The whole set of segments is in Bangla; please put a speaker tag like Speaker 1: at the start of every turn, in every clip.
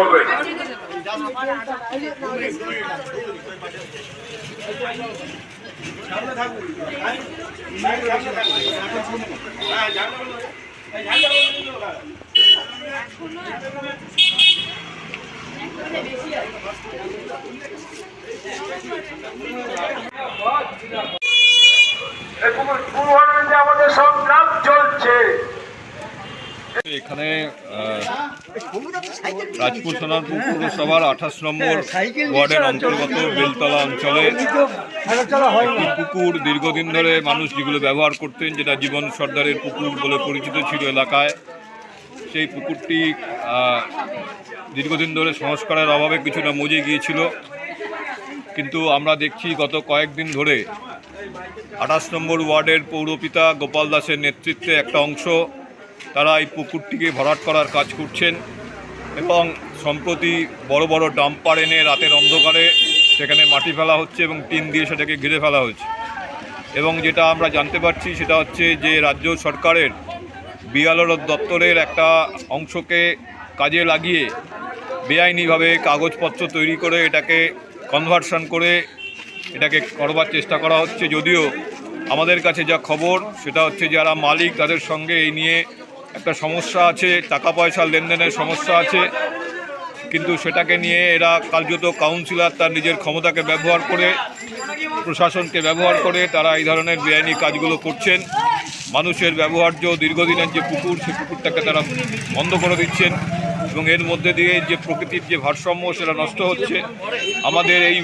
Speaker 1: করবে। আমাদের সংগ্রাম চলছে।
Speaker 2: এখানে রাজপুর সোনারপুর পৌরসভার আঠাশ নম্বর ওয়ার্ডের অন্তর্গত বেলতলা অঞ্চলে পুকুর দীর্ঘদিন ধরে মানুষ যেগুলো ব্যবহার করতেন, যেটা জীবন সর্দারের পুকুর বলে পরিচিত ছিল এলাকায়, সেই পুকুরটি দীর্ঘদিন ধরে সংস্কারের অভাবে কিছুটা মজে গিয়েছিল। কিন্তু আমরা দেখছি গত কয়েকদিন ধরে আঠাশ নম্বর ওয়ার্ডের পৌরপিতা গোপাল দাসের নেতৃত্বে একটা অংশ তারা এই পুকুরটিকে ভরাট করার কাজ করছেন এবং সম্প্রতি বড় বড় ডাম্পার এনে রাতের অন্ধকারে সেখানে মাটি ফেলা হচ্ছে এবং টিন দিয়ে সেটাকে ঘিরে ফেলা হচ্ছে। এবং যেটা আমরা জানতে পারছি সেটা হচ্ছে যে রাজ্য সরকারের বিয়ালর দপ্তরের একটা অংশকে কাজে লাগিয়ে বেআইনিভাবে কাগজপত্র তৈরি করে এটাকে কনভার্সন করে এটাকে করবার চেষ্টা করা হচ্ছে। যদিও আমাদের কাছে যা খবর সেটা হচ্ছে যারা মালিক তাদের সঙ্গে এই নিয়ে একটা সমস্যা আছে টাকা পয়সার লেনদেনের সমস্যা আছে, কিন্তু সেটাকে নিয়ে এরা কার্যত কাউন্সিলর তার নিজের ক্ষমতাকে ব্যবহার করে, প্রশাসনকে ব্যবহার করে, তারা এই ধরনের বেআইনি কাজগুলো করছেন। মানুষের ব্যবহার্য দীর্ঘদিনের যে পুকুর সেই পুকুরটাকে তারা বন্ধ করে দিচ্ছেন এবং এর মধ্যে দিয়ে যে প্রকৃতির যে ভারসাম্য, সেটা নষ্ট হচ্ছে। আমাদের এই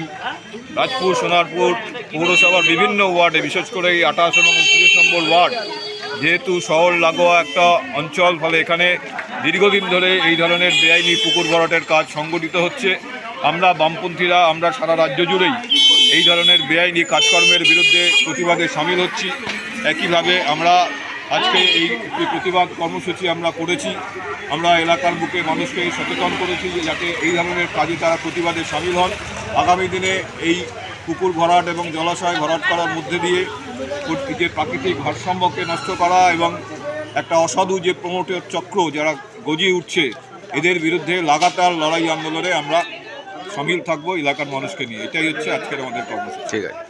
Speaker 2: রাজপুর, সোনারপুর পৌরসভার বিভিন্ন ওয়ার্ডে, বিশেষ করে এই আঠাশ এবং উনত্রিশ নম্বর ওয়ার্ড যেহেতু শহর লাগোয়া একটা অঞ্চল, ফলে এখানে দীর্ঘদিন ধরে এই ধরনের বেআইনি পুকুর ভরাটের কাজ সংগঠিত হচ্ছে। আমরা বামপন্থীরা, আমরা সারা রাজ্য জুড়েই এই ধরনের বেআইনি কাজকর্মের বিরুদ্ধে প্রতিবাদে সামিল হচ্ছি। একইভাবে আমরা আজকে এই প্রতিবাদ কর্মসূচি আমরা করেছি, আমরা এলাকার বুকে মানুষকে সচেতন করেছি যে যাতে এই ধরনের কাজে তারা প্রতিবাদে সামিল হন। আগামী দিনে এই পুকুর ভরাট এবং জলাশয় ভরাট করার মধ্যে দিয়ে যে প্রাকৃতিক ভারসাম্যকে নষ্ট করা এবং একটা অসাধু যে প্রমোটের চক্র যারা গজিয়ে উঠছে, এদের বিরুদ্ধে লাগাতার লড়াই আন্দোলনে আমরা সামিল থাকব এলাকার মানুষকে নিয়ে। এটাই হচ্ছে আজকের আমাদের কর্মসূচি।
Speaker 3: ঠিক আছে।